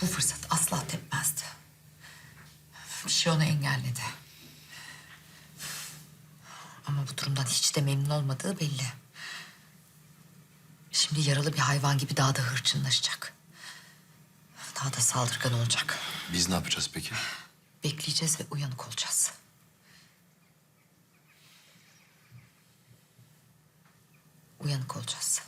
Bu fırsat asla tepmezdi. Bir şey onu engelledi. Ama bu durumdan hiç de memnun olmadığı belli. Şimdi yaralı bir hayvan gibi daha da hırçınlaşacak. Daha da saldırgan olacak. Biz ne yapacağız peki? Bekleyeceğiz ve uyanık olacağız. Uyanık olacağız.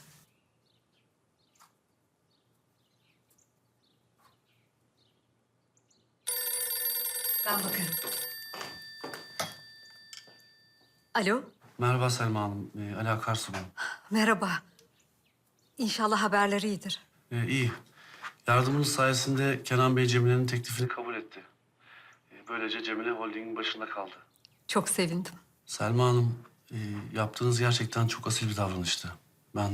Ben bakarım. Alo, Merhaba Selma Hanım. Ee, Ali Akarsu ben. merhaba. İnşallah haberleri iyidir. Ee, iyi. Yardımınız sayesinde Kenan Bey Cemile'nin teklifini kabul etti. Ee, böylece Cemile Holding'in başında kaldı. Çok sevindim. Selma Hanım, e, yaptığınız gerçekten çok asil bir davranıştı. Ben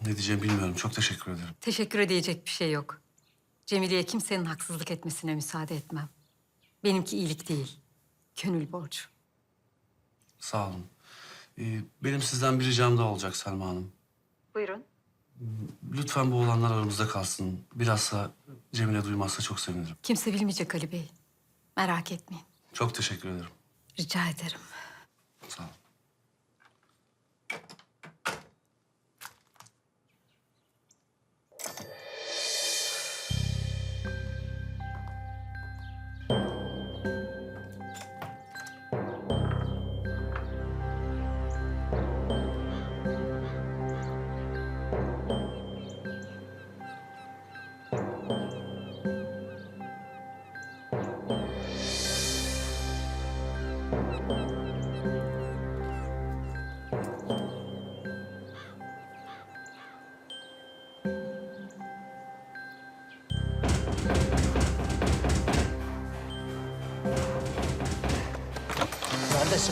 ne diyeceğimi bilmiyorum. Çok teşekkür ederim. Teşekkür edecek bir şey yok. Cemile'ye kimsenin haksızlık etmesine müsaade etmem. Benimki iyilik değil, gönül borcu. Sağ olun. Ee, benim sizden bir ricam daha olacak Selma Hanım. Buyurun. Lütfen bu olanlar aramızda kalsın. Bilhassa Cemile duymazsa çok sevinirim. Kimse bilmeyecek Ali Bey. Merak etmeyin. Çok teşekkür ederim. Rica ederim. Sağ olun.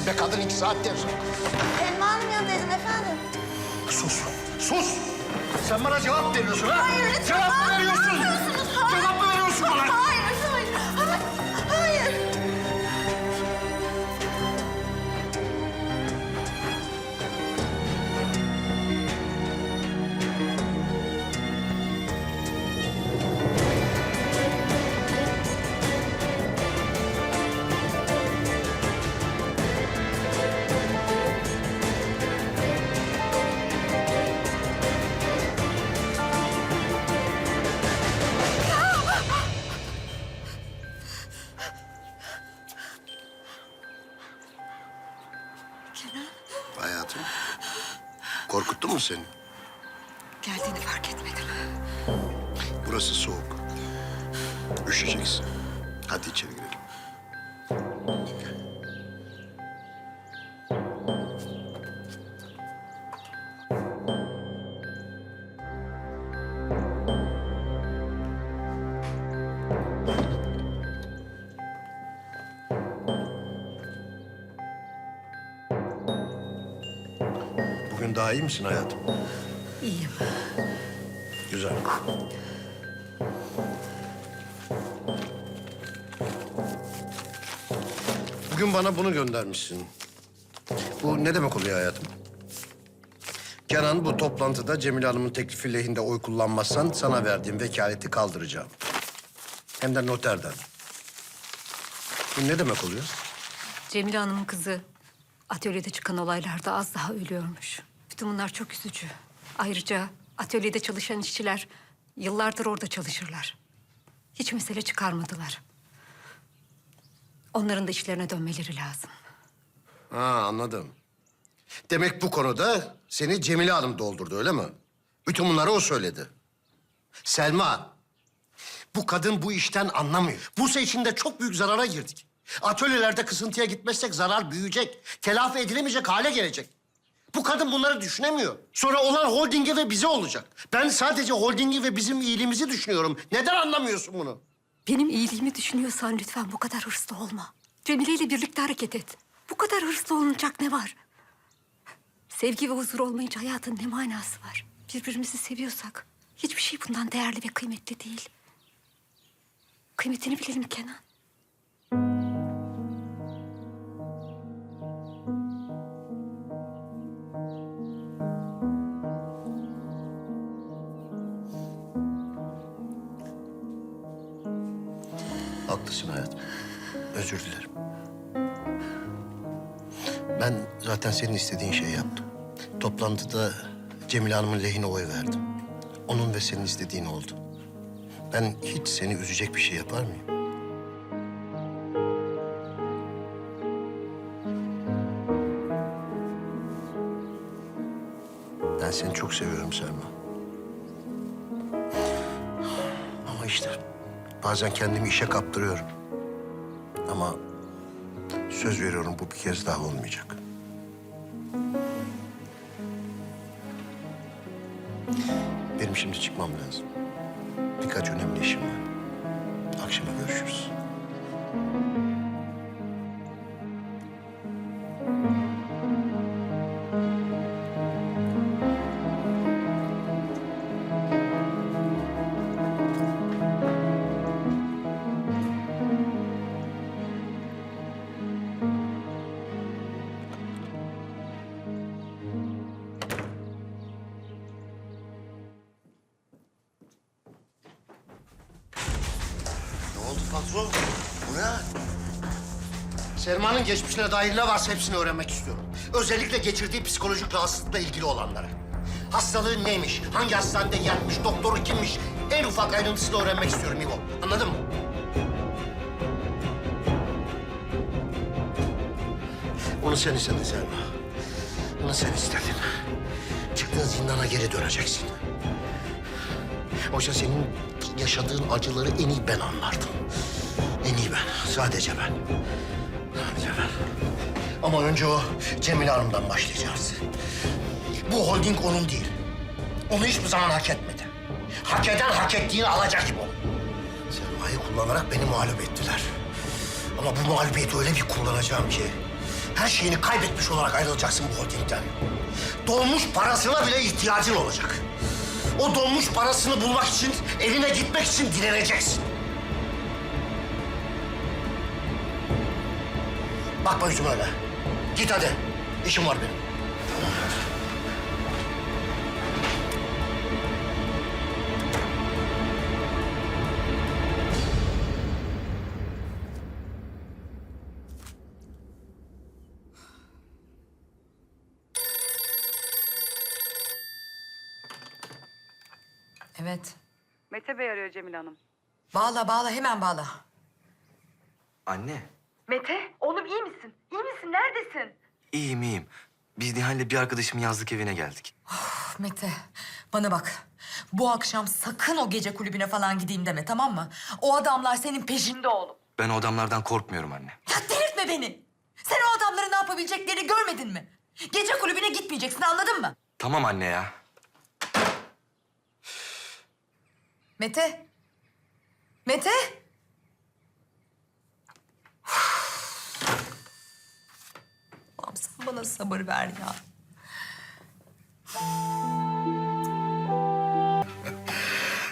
Be kadın iki saattir? Elma Hanım yanındaydım efendim. Sus, sus! Sen bana cevap veriyorsun ha? Hayır lütfen. Cevap mı veriyorsun? Hayatım, korkuttu mu seni? Geldiğini fark etmedim. Burası soğuk. Üşüyeceksin. Hadi içeri girelim. Bugün daha iyi misin hayatım? İyiyim. Güzel. Bugün bana bunu göndermişsin. Bu ne demek oluyor hayatım? Kenan bu toplantıda Cemile Hanım'ın teklifi lehinde oy kullanmazsan sana verdiğim vekaleti kaldıracağım. Hem de noterden. Bu ne demek oluyor? Cemile Hanım'ın kızı atölyede çıkan olaylarda az daha ölüyormuş. Bütün bunlar çok üzücü. Ayrıca atölyede çalışan işçiler yıllardır orada çalışırlar. Hiç mesele çıkarmadılar. Onların da işlerine dönmeleri lazım. Ha anladım. Demek bu konuda seni Cemile Hanım doldurdu öyle mi? Bütün bunları o söyledi. Selma, bu kadın bu işten anlamıyor. Bursa içinde çok büyük zarara girdik. Atölyelerde kısıntıya gitmezsek zarar büyüyecek. Telafi edilemeyecek hale gelecek. Bu kadın bunları düşünemiyor. Sonra olan holdinge ve bize olacak. Ben sadece holdingi ve bizim iyiliğimizi düşünüyorum. Neden anlamıyorsun bunu? Benim iyiliğimi düşünüyorsan lütfen bu kadar hırslı olma. Cemile ile birlikte hareket et. Bu kadar hırslı olunacak ne var? Sevgi ve huzur olmayınca hayatın ne manası var? Birbirimizi seviyorsak hiçbir şey bundan değerli ve kıymetli değil. Kıymetini bilelim Kenan. Özür dilerim. Ben zaten senin istediğin şeyi yaptım. Toplantıda Cemile Hanım'ın lehine oy verdim. Onun ve senin istediğin oldu. Ben hiç seni üzecek bir şey yapar mıyım? Ben seni çok seviyorum Selma. Ama işte bazen kendimi işe kaptırıyorum. Ama söz veriyorum bu bir kez daha olmayacak. Benim şimdi çıkmam lazım. Birkaç önemli işim var. Akşama görüşürüz. Patron? Bu ne? Selma'nın geçmişine dair ne varsa hepsini öğrenmek istiyorum. Özellikle geçirdiği psikolojik rahatsızlıkla ilgili olanları. Hastalığı neymiş, hangi hastanede yatmış, doktoru kimmiş... ...en ufak ayrıntısını öğrenmek istiyorum İvo. Anladın mı? Onu sen istedin Selma. Onu sen istedin. Çıktığın zindana geri döneceksin. Oysa senin yaşadığın acıları en iyi ben anlardım. En iyi ben, sadece ben. Sadece ben. Ama önce o Cemile Hanım'dan başlayacağız. Bu holding onun değil. Onu hiçbir zaman hak etmedi. Hak eden hak ettiğini alacak gibi o. Selma'yı kullanarak beni mağlup ettiler. Ama bu mağlubiyeti öyle bir kullanacağım ki... ...her şeyini kaybetmiş olarak ayrılacaksın bu holdingden. Dolmuş parasına bile ihtiyacın olacak. O donmuş parasını bulmak için, evine gitmek için direneceksin. Bakma yüzüme öyle. Git hadi. İşim var benim. Evet. Mete Bey arıyor Cemile Hanım. Bağla bağla hemen bağla. Anne, Mete, oğlum iyi misin? İyi misin? Neredesin? iyiyim iyiyim. Biz Nihal'le bir arkadaşımın yazlık evine geldik. Üf, Mete bana bak. Bu akşam sakın o gece kulübüne falan gideyim deme tamam mı? O adamlar senin peşinde oğlum. Ben o adamlardan korkmuyorum anne. Ya delirtme beni. Sen o adamların ne yapabileceklerini görmedin mi? Gece kulübüne gitmeyeceksin anladın mı? Tamam anne ya. Mete. Mete. Allah'ım sen bana sabır ver ya.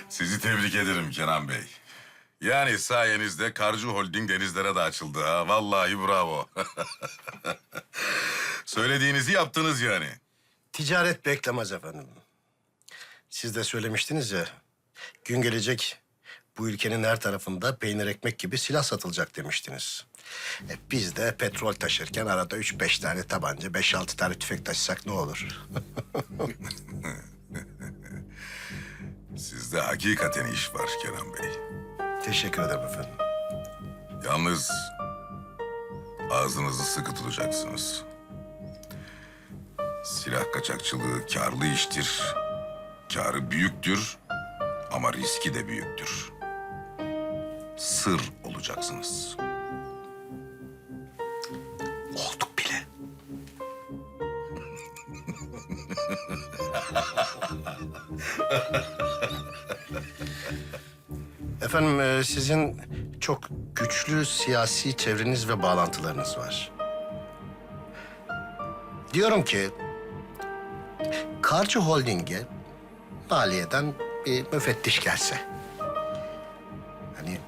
Sizi tebrik ederim Kenan Bey. Yani sayenizde Karcı Holding denizlere de açıldı ha. Vallahi bravo. Söylediğinizi yaptınız yani. Ticaret beklemez efendim. Siz de söylemiştiniz ya, gün gelecek bu ülkenin her tarafında peynir ekmek gibi silah satılacak demiştiniz. E, biz de petrol taşırken arada üç beş tane tabanca, beş altı tane tüfek taşısak ne olur? Sizde hakikaten iş var Kenan Bey. Teşekkür ederim efendim. Yalnız ağzınızı sıkı tutacaksınız. Silah kaçakçılığı karlı iştir. Karı büyüktür ama riski de büyüktür. Sır olacaksınız. Olduk bile. Efendim e, sizin çok güçlü siyasi çevreniz ve bağlantılarınız var. Diyorum ki Karcı Holding'e maliyeden bir müfettiş gelse. Hani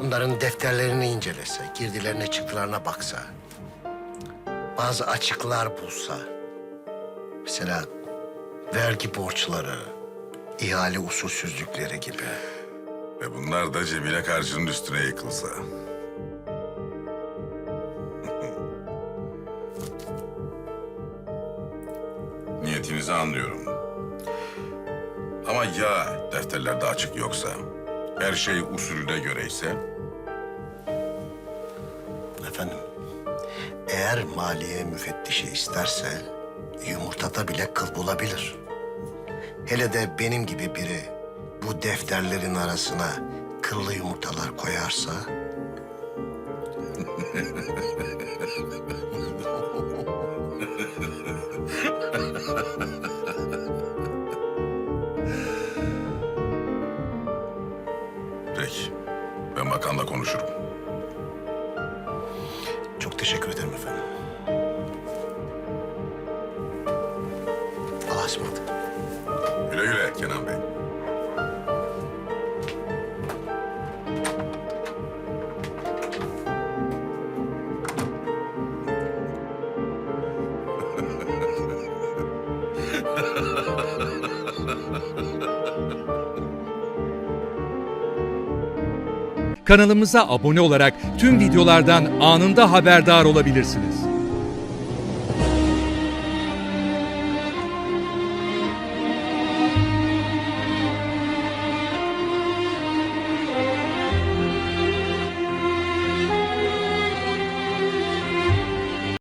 Onların defterlerini incelese, girdilerine çıktılarına baksa. Bazı açıklar bulsa. Mesela vergi borçları, ihale usulsüzlükleri gibi. Ve bunlar da Cemile Karcı'nın üstüne yıkılsa. Niyetinizi anlıyorum. Ama ya defterlerde açık yoksa, her şey usulüne göre ise... Efendim, eğer maliye müfettişi isterse yumurtada bile kıl bulabilir. Hele de benim gibi biri bu defterlerin arasına kıllı yumurtalar koyarsa... Ismarladık. Güle güle Kenan Bey. Kanalımıza abone olarak tüm videolardan anında haberdar olabilirsiniz.